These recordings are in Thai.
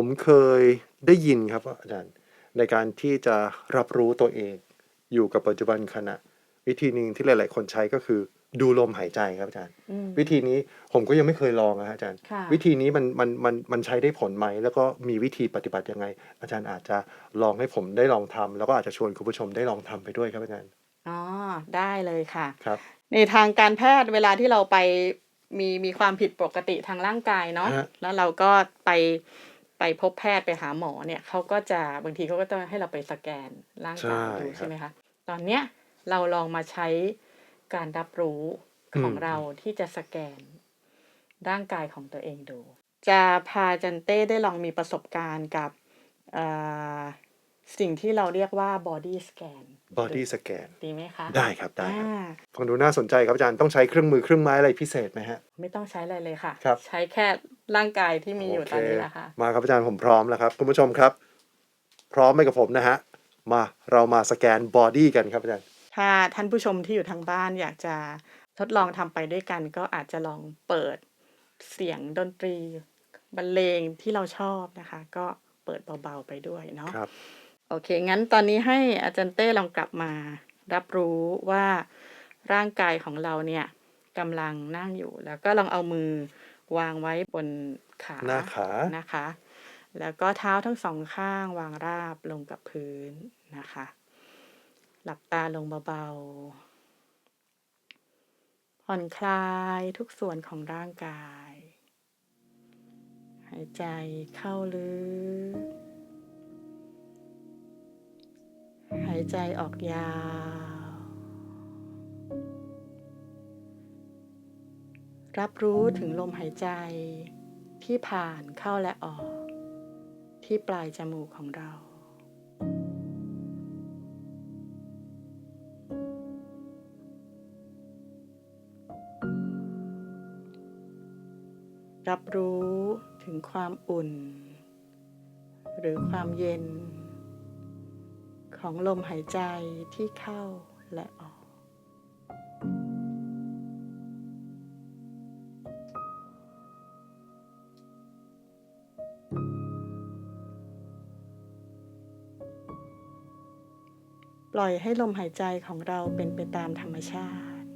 ผมเคยได้ยินครับอาจารย์ในการที่จะรับรู้ตัวเอง อยู่กับปัจจุบันขณะ วิธีหนึ่งที่หลาย ๆ คนใช้ก็คือ ดูลมหายใจครับอาจารย์ อืม วิธีนี้ผมก็ยังไม่เคยลองนะฮะอาจารย์ ค่ะ วิธีนี้มันมันมันมันใช้ได้ผลไหม แล้วก็มีวิธีปฏิบัติยังไง อาจารย์อาจจะลองให้ผมได้ลองทำแล้วก็อาจจะชวนคุณผู้ชมได้ลองทำไปด้วยครับอาจารย์อ๋อได้เลยค่ะ ครับ ในทางการแพทย์เวลาที่เราไปมีมีความผิดปกติทางร่างกายเนาะฮะ แล้วเราก็ไป ไปพบแพทย์ไปหาหมอเนี่ยเขาก็จะบางทีเขาก็จะให้เราไปสแกนร่างกายดูใช่ไหมคะตอนเนี้ยเราลองมาใช้การรับรู้ของเราที่จะสแกน ร่างกายของตัวเองดู จะพาจันเต้ได้ลองมีประสบการณ์กับเอ่อสิ่งที่เราเรียกว่า body scan body scan ดีไหมคะ ได้ครับ ได้ครับอ่าฟังดูน่าสนใจครับอาจารย์ต้องใช้เครื่องมือเครื่องไม้อะไรพิเศษไหมฮะ ไม่ต้องใช้อะไรเลยค่ะครับใช้แค่ ร่างกายที่มีอยู่โเคตอนนี้แหละค่ะ มาครับอาจารย์ผมพร้อมแล้วครับ คุณผู้ชมครับ พร้อมไหมกับผมนะฮะ มาเรามาสแกนบอดี้กันครับอาจารย์ ถ้าท่านผู้ชมที่อยู่ทางบ้านอยากจะทดลองทำไปด้วยกัน ก็อาจจะลองเปิดเสียงดนตรีบรรเลงที่เราชอบนะคะ ก็เปิดเบาๆไปด้วยเนาะครับโอเค งั้นตอนนี้ให้อาจารย์เต้ลองกลับมา รับรู้ว่าร่างกายของเราเนี่ยกำลังนั่งอยู่ แล้วก็ลองเอามือ วางไว้บนขาหน้าขานะคะ แล้วก็เท้าทั้งสองข้างวางราบลงกับพื้นนะคะ หลับตาลงเบาๆ ผ่อนคลายทุกส่วนของร่างกาย หายใจเข้าลึก หายใจออกยาว รับรู้ถึงลมหายใจที่ผ่านเข้าและออก ที่ปลายจมูกของเรารับรู้ถึงความอุ่น หรือความเย็น ของลมหายใจที่เข้า ล่อยให้ลมหายใจของเราเป็นไปตามธรรมชาติ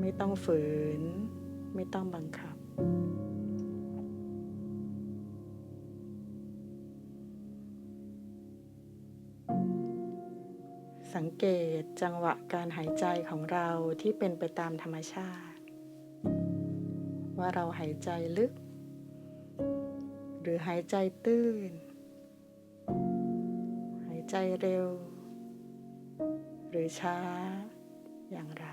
ไม่ต้องฝืน ไม่ต้องบังคับ สังเกตจังหวะการหายใจของเราที่เป็นไปตามธรรมชาติ ว่าเราหายใจลึก หรือหายใจตื้น ใจเร็ว หรือช้าอย่างไร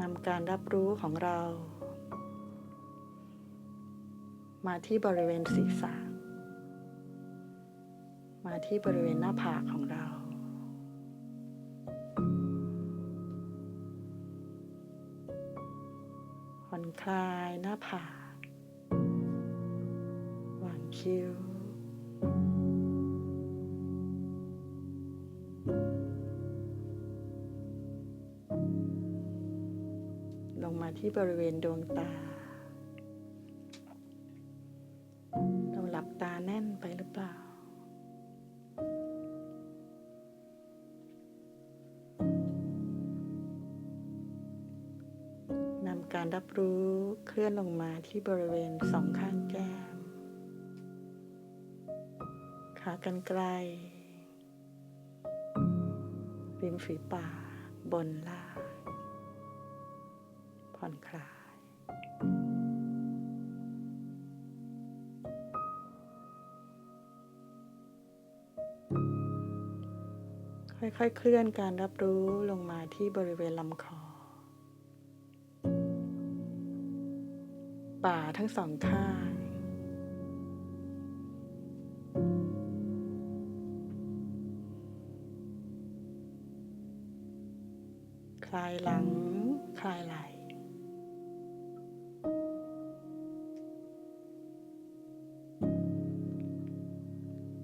นำการรับรู้ของเรา มาที่บริเวณศีรษะมาที่บริเวณหน้าผากของเรา อนคลายหน้าผากวางคิ้ว ลงมาที่บริเวณดวงตา เราหลับตาแน่นไปหรือ การรับรู้เคลื่อนลงมาที่บริเวณสองข้างแก้ม ขากรรไกรริมฝีปากบนล่างผ่อนคลาย ค่อยๆเคลื่อนการรับรู้ลงมาที่บริเวณลำคอ ป่าทั้งสองข้างคลายหลัง คลายไหล่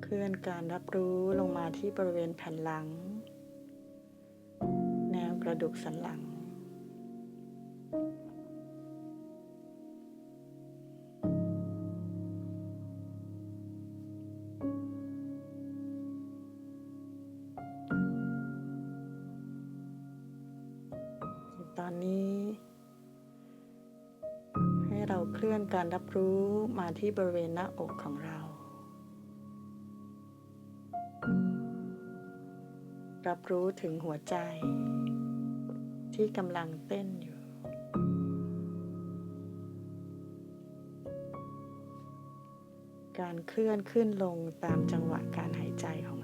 เคลื่อนการรับรู้ลงมาที่บริเวณแผ่นหลัง แนวกระดูกสันหลัง อนนี้ ให้เราเคลื่อนการรับรู้มาที่บริเวณหน้าอกของเรา รับรู้ถึงหัวใจ ที่กำลังเต้นอยู่การเคลื่อนขึ้นลงตามจังหวะการหายใจของ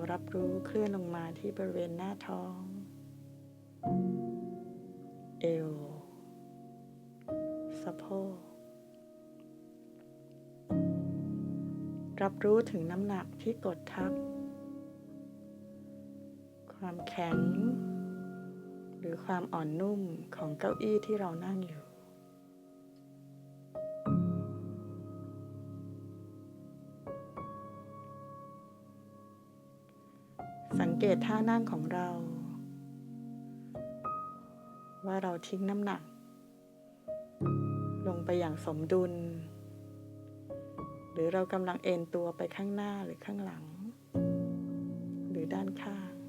ารับรู้เคลื่อนลงมาที่บริเวณหน้าท้อง เอว สะโพก รับรู้ถึงน้ำหนักที่กดทับ ความแข็ง หรือความอ่อนนุ่มของเก้าอี้ที่เรานั่งอยู่ เกตท่านั่งของเรา ว่าเราทิ้งน้ำหนัก ลงไปอย่างสมดุล หรือเรากำลังเอนตัวไปข้างหน้าหรือข้างหลัง หรือด้านข้าง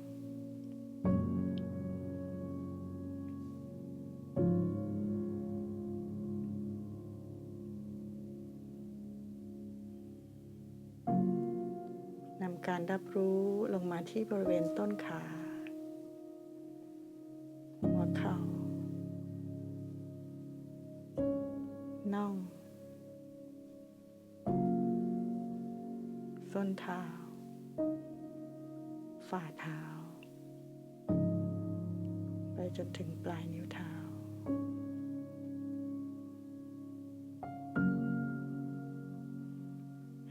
ารรับรู้ลงมาที่บริเวณต้นขาหัวเข่าน่องส้นเท้า ฝ่าเท้า ไปจนถึงปลายนิ้วเท้า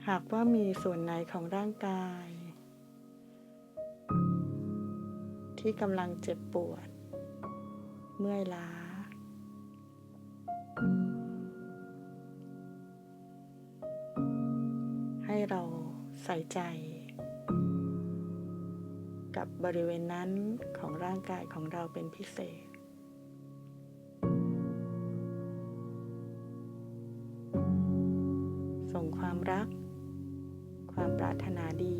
หากว่ามีส่วนไหนของร่างกาย ที่กำลังเจ็บปวด เมื่อยล้า ให้เราใส่ใจ กับบริเวณนั้นของร่างกายของเราเป็นพิเศษส่งความรัก ความปรารถนาดี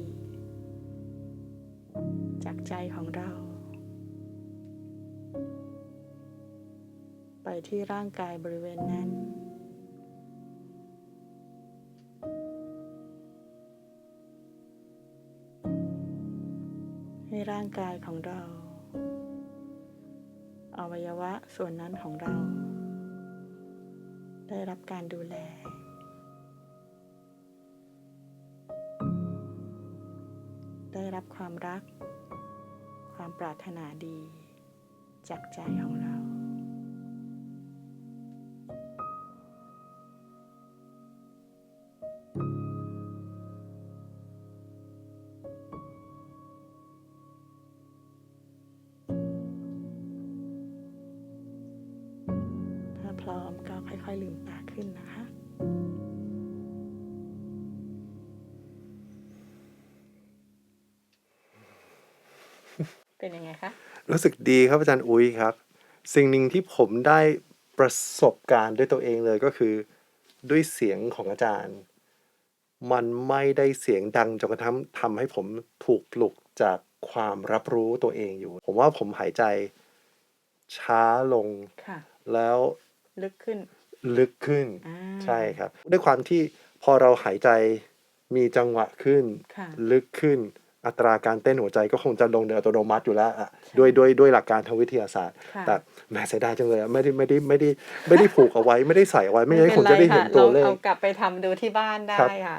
จากใจของเรา ที่ร่างกายบริเวณนั้น ให้ร่างกายของเราอวัยวะส่วนนั้นของเรา ได้รับการดูแล ได้รับความรัก ความปรารถนาดีจากใจของเรา อยๆลืมตาขึ้นนะคะ เป็นยังไงคะ รู้สึกดีครับอาจารย์อุ้ยครับ สิ่งหนึ่งที่ผมได้ประสบการณ์ด้วยตัวเองเลยก็คือด้วยเสียงของอาจารย์ มันไม่ได้เสียงดังจนกระทั่งทำให้ผมถูกปลุกจากความรับรู้ตัวเองอยู่ ผมว่าผมหายใจช้าลง ค่ะ แล้วลึกขึ้น ลึกขึ้น อ่า ใช่ครับ ด้วยความที่พอเราหายใจมีจังหวะขึ้น ค่ะ ลึกขึ้น อัตราการเต้นหัวใจก็คงจะลงโดยอัตโนมัติอยู่แล้วอะใช่ด้วยด้วยด้วยหลักการทางวิทยาศาสตร์ ค่ะแต่แหมเสียดายจังเลยอะไม่ได้ไม่ได้ไม่ได้ไม่ได้ผูกเอาไว้ ไม่ได้ใส่เอาไว้ไม่งั้นผมจะได้เห็นป็ตัวไรเลค่ะขเราเอากลับไปทำดูที่บ้านได้ครับ ค่ะ